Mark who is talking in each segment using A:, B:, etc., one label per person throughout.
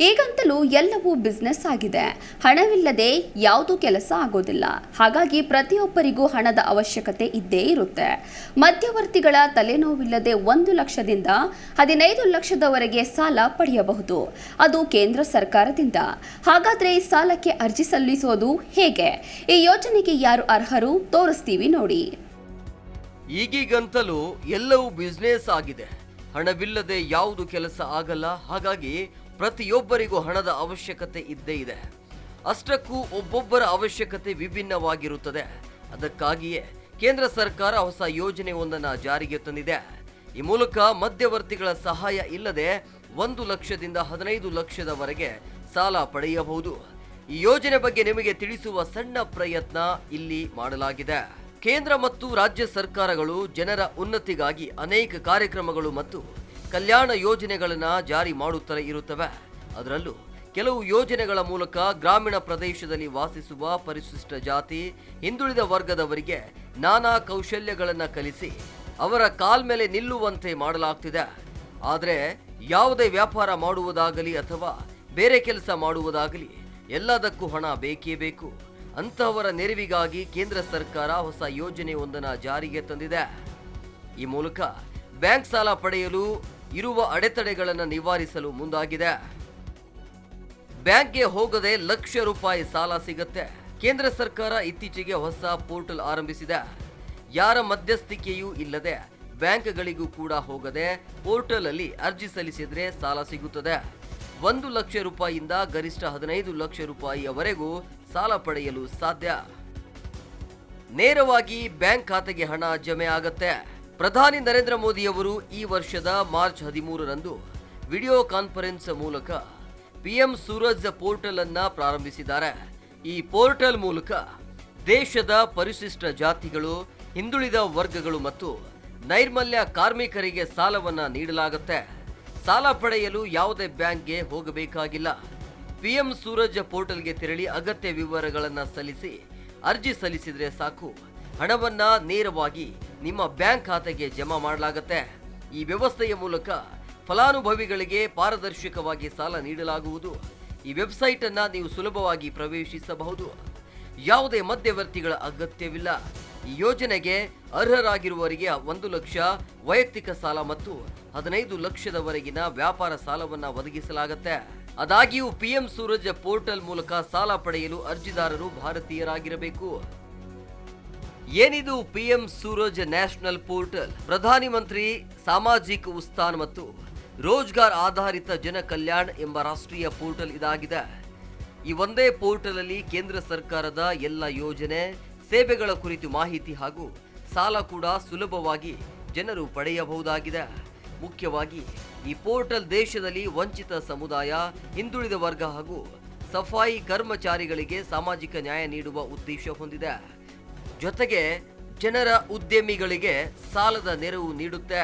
A: ಈಗಂತಲೂ ಎಲ್ಲವೂ ಬಿಸ್ನೆಸ್ ಆಗಿದೆ. ಹಣವಿಲ್ಲದೆ ಯಾವುದೂ ಕೆಲಸ ಆಗೋದಿಲ್ಲ. ಹಾಗಾಗಿ ಪ್ರತಿಯೊಬ್ಬರಿಗೂ ಹಣದ ಅವಶ್ಯಕತೆ ಇದ್ದೇ ಇರುತ್ತೆ. ಮಧ್ಯವರ್ತಿಗಳ ತಲೆನೋವಿಲ್ಲದೆ ಒಂದು ಲಕ್ಷದಿಂದ ಹದಿನೈದು ಲಕ್ಷದವರೆಗೆ ಸಾಲ ಪಡೆಯಬಹುದು. ಅದು ಕೇಂದ್ರ ಸರ್ಕಾರದಿಂದ. ಹಾಗಾದ್ರೆ ಈ ಸಾಲಕ್ಕೆ ಅರ್ಜಿ ಸಲ್ಲಿಸೋದು ಹೇಗೆ? ಈ ಯೋಜನೆಗೆ ಯಾರು ಅರ್ಹರು ತೋರಿಸ್ತೀವಿ ನೋಡಿ.
B: ಈಗೀಗಂತಲೂ ಎಲ್ಲವೂ ಬಿಸ್ನೆಸ್ ಆಗಿದೆ. ಹಣವಿಲ್ಲದೆ ಯಾವುದು ಕೆಲಸ ಆಗಲ್ಲ. ಹಾಗಾಗಿ ಪ್ರತಿಯೊಬ್ಬರಿಗೂ ಹಣದ ಅವಶ್ಯಕತೆ ಇದ್ದೇ ಇದೆ. ಅಷ್ಟಕ್ಕೂ ಒಬ್ಬೊಬ್ಬರ ಅವಶ್ಯಕತೆ ವಿಭಿನ್ನವಾಗಿರುತ್ತದೆ. ಅದಕ್ಕಾಗಿಯೇ ಕೇಂದ್ರ ಸರ್ಕಾರ ಹೊಸ ಯೋಜನೆಯೊಂದನ್ನು ಜಾರಿಗೆ ತಂದಿದೆ. ಈ ಮೂಲಕ ಮಧ್ಯವರ್ತಿಗಳ ಸಹಾಯ ಇಲ್ಲದೆ ಒಂದು ಲಕ್ಷದಿಂದ ಹದಿನೈದು ಲಕ್ಷದವರೆಗೆ ಸಾಲ ಪಡೆಯಬಹುದು. ಈ ಯೋಜನೆ ಬಗ್ಗೆ ನಿಮಗೆ ತಿಳಿಸುವ ಸಣ್ಣ ಪ್ರಯತ್ನ ಇಲ್ಲಿ ಮಾಡಲಾಗಿದೆ. ಕೇಂದ್ರ ಮತ್ತು ರಾಜ್ಯ ಸರ್ಕಾರಗಳು ಜನರ ಉನ್ನತಿಗಾಗಿ ಅನೇಕ ಕಾರ್ಯಕ್ರಮಗಳು ಮತ್ತು ಕಲ್ಯಾಣ ಯೋಜನೆಗಳನ್ನು ಜಾರಿ ಮಾಡುತ್ತಲೇ ಇರುತ್ತವೆ. ಅದರಲ್ಲೂ ಕೆಲವು ಯೋಜನೆಗಳ ಮೂಲಕ ಗ್ರಾಮೀಣ ಪ್ರದೇಶದಲ್ಲಿ ವಾಸಿಸುವ ಪರಿಶಿಷ್ಟ ಜಾತಿ, ಹಿಂದುಳಿದ ವರ್ಗದವರಿಗೆ ನಾನಾ ಕೌಶಲ್ಯಗಳನ್ನು ಕಲಿಸಿ ಅವರ ಕಾಲ್ಮೇಲೆ ನಿಲ್ಲುವಂತೆ ಮಾಡಲಾಗ್ತಿದೆ. ಆದರೆ ಯಾವುದೇ ವ್ಯಾಪಾರ ಮಾಡುವುದಾಗಲಿ ಅಥವಾ ಬೇರೆ ಕೆಲಸ ಮಾಡುವುದಾಗಲಿ ಎಲ್ಲದಕ್ಕೂ ಹಣ ಬೇಕೇ ಬೇಕು. ಅಂತಹವರ ನೆರವಿಗಾಗಿ ಕೇಂದ್ರ ಸರ್ಕಾರ ಹೊಸ ಯೋಜನೆಯೊಂದನ್ನು ಜಾರಿಗೆ ತಂದಿದೆ. ಈ ಮೂಲಕ ಬ್ಯಾಂಕ್ ಸಾಲ ಪಡೆಯಲು ಇರುವ ಅಡೆತಡೆಗಳನ್ನು ನಿವಾರಿಸಲು ಮುಂದಾಗಿದೆ. ಬ್ಯಾಂಕ್ಗೆ ಹೋಗದೆ ಲಕ್ಷ ರೂಪಾಯಿ ಸಾಲ ಸಿಗುತ್ತೆ. ಕೇಂದ್ರ ಸರ್ಕಾರ ಇತ್ತೀಚೆಗೆ ಹೊಸ ಪೋರ್ಟಲ್ ಆರಂಭಿಸಿದೆ. ಯಾರ ಮಧ್ಯಸ್ಥಿಕೆಯೂ ಇಲ್ಲದೆ ಬ್ಯಾಂಕ್ಗಳಿಗೂ ಕೂಡ ಹೋಗದೆ ಪೋರ್ಟಲ್ ಅಲ್ಲಿ ಅರ್ಜಿ ಸಲ್ಲಿಸಿದ್ರೆ ಸಾಲ ಸಿಗುತ್ತದೆ. ಒಂದು ಲಕ್ಷ ರೂಪಾಯಿಯಿಂದ ಗರಿಷ್ಠ ಹದಿನೈದು ಲಕ್ಷ ರೂಪಾಯಿಯವರೆಗೂ ಸಾಲ ಪಡೆಯಲು ಸಾಧ್ಯ. ನೇರವಾಗಿ ಬ್ಯಾಂಕ್ ಖಾತೆಗೆ ಹಣ ಜಮೆ ಆಗತ್ತೆ. ಪ್ರಧಾನಿ ನರೇಂದ್ರ ಮೋದಿಯವರು ಈ ವರ್ಷದ ಮಾರ್ಚ್ ಹದಿಮೂರರಂದು ವಿಡಿಯೋ ಕಾನ್ಫರೆನ್ಸ್ ಮೂಲಕ ಪಿಎಂ ಸೂರಜ್ ಪೋರ್ಟಲ್ ಅನ್ನ ಪ್ರಾರಂಭಿಸಿದ್ದಾರೆ. ಈ ಪೋರ್ಟಲ್ ಮೂಲಕ ದೇಶದ ಪರಿಶಿಷ್ಟ ಜಾತಿಗಳು, ಹಿಂದುಳಿದ ವರ್ಗಗಳು ಮತ್ತು ನೈರ್ಮಲ್ಯ ಕಾರ್ಮಿಕರಿಗೆ ಸಾಲವನ್ನ ನೀಡಲಾಗುತ್ತೆ. ಸಾಲ ಪಡೆಯಲು ಯಾವುದೇ ಬ್ಯಾಂಕ್ಗೆ ಹೋಗಬೇಕಾಗಿಲ್ಲ. ಪಿಎಂ ಸೂರಜ್ ಪೋರ್ಟಲ್ಗೆ ತೆರಳಿ ಅಗತ್ಯ ವಿವರಗಳನ್ನು ಸಲ್ಲಿಸಿ ಅರ್ಜಿ ಸಲ್ಲಿಸಿದರೆ ಸಾಕು. ಹಣವನ್ನ ನೇರವಾಗಿ ನಿಮ್ಮ ಬ್ಯಾಂಕ್ ಖಾತೆಗೆ ಜಮಾ ಮಾಡಲಾಗುತ್ತೆ. ಈ ವ್ಯವಸ್ಥೆಯ ಮೂಲಕ ಫಲಾನುಭವಿಗಳಿಗೆ ಪಾರದರ್ಶಕವಾಗಿ ಸಾಲ ನೀಡಲಾಗುವುದು. ಈ ವೆಬ್ಸೈಟ್ ಅನ್ನ ನೀವು ಸುಲಭವಾಗಿ ಪ್ರವೇಶಿಸಬಹುದು. ಯಾವುದೇ ಮಧ್ಯವರ್ತಿಗಳ ಅಗತ್ಯವಿಲ್ಲ. ಈ ಯೋಜನೆಗೆ ಅರ್ಹರಾಗಿರುವವರಿಗೆ ಒಂದು ಲಕ್ಷ ವೈಯಕ್ತಿಕ ಸಾಲ ಮತ್ತು ಹದಿನೈದು ಲಕ್ಷದವರೆಗಿನ ವ್ಯಾಪಾರ ಸಾಲವನ್ನು ಒದಗಿಸಲಾಗುತ್ತೆ. ಆದಾಗ್ಯೂ ಪಿಎಂ ಸೂರಜ್ ಪೋರ್ಟಲ್ ಮೂಲಕ ಸಾಲ ಪಡೆಯಲು ಅರ್ಜಿದಾರರು ಭಾರತೀಯರಾಗಿರಬೇಕು. ಏನಿದು ಪಿಎಂ ಸೂರಜ್ ನ್ಯಾಷನಲ್ ಪೋರ್ಟಲ್ ಪ್ರಧಾನಿ ಮಂತ್ರಿ ಸಾಮಾಜಿಕ ಉಸ್ತಾನ್ ಮತ್ತು ರೋಜ್ಗಾರ್ ಆಧಾರಿತ ಜನ ಕಲ್ಯಾಣ್ ಎಂಬ ರಾಷ್ಟ್ರೀಯ ಪೋರ್ಟಲ್ ಇದಾಗಿದೆ. ಈ ಒಂದೇ ಪೋರ್ಟಲಲ್ಲಿ ಕೇಂದ್ರ ಸರ್ಕಾರದ ಎಲ್ಲ ಯೋಜನೆ, ಸೇವೆಗಳ ಕುರಿತು ಮಾಹಿತಿ ಹಾಗೂ ಸಾಲ ಕೂಡ ಸುಲಭವಾಗಿ ಜನರು ಪಡೆಯಬಹುದಾಗಿದೆ. ಮುಖ್ಯವಾಗಿ, ಈ ಪೋರ್ಟಲ್ ದೇಶದಲ್ಲಿ ವಂಚಿತ ಸಮುದಾಯ, ಹಿಂದುಳಿದ ವರ್ಗ ಹಾಗೂ ಸಫಾಯಿ ಕರ್ಮಚಾರಿಗಳಿಗೆ ಸಾಮಾಜಿಕ ನ್ಯಾಯ ನೀಡುವ ಉದ್ದೇಶ ಹೊಂದಿದೆ. ಜೊತೆಗೆ ಜನರ ಉದ್ಯಮಿಗಳಿಗೆ ಸಾಲದ ನೆರವು ನೀಡುತ್ತೆ.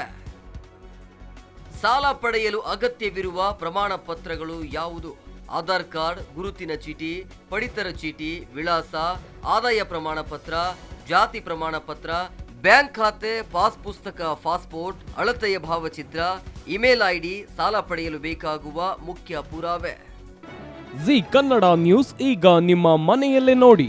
B: ಸಾಲ ಪಡೆಯಲು ಅಗತ್ಯವಿರುವ ಪ್ರಮಾಣ ಪತ್ರಗಳು ಯಾವುದು? ಆಧಾರ್ ಕಾರ್ಡ್, ಗುರುತಿನ ಚೀಟಿ, ಪಡಿತರ ಚೀಟಿ, ವಿಳಾಸ, ಆದಾಯ ಪ್ರಮಾಣ ಪತ್ರ, ಜಾತಿ ಪ್ರಮಾಣ ಪತ್ರ, ಬ್ಯಾಂಕ್ ಖಾತೆ, ಪಾಸ್ ಪುಸ್ತಕ, ಪಾಸ್ಪೋರ್ಟ್, ಅಳತೆಯ ಭಾವಚಿತ್ರ, ಇಮೇಲ್ ಐಡಿ, ಸಾಲ ಪಡೆಯಲು ಬೇಕಾಗುವ ಮುಖ್ಯ ಪುರಾವೆ.
C: ಜಿ ಕನ್ನಡ ನ್ಯೂಸ್ ಈಗ ನಿಮ್ಮ ಮನೆಯಲ್ಲೇ ನೋಡಿ.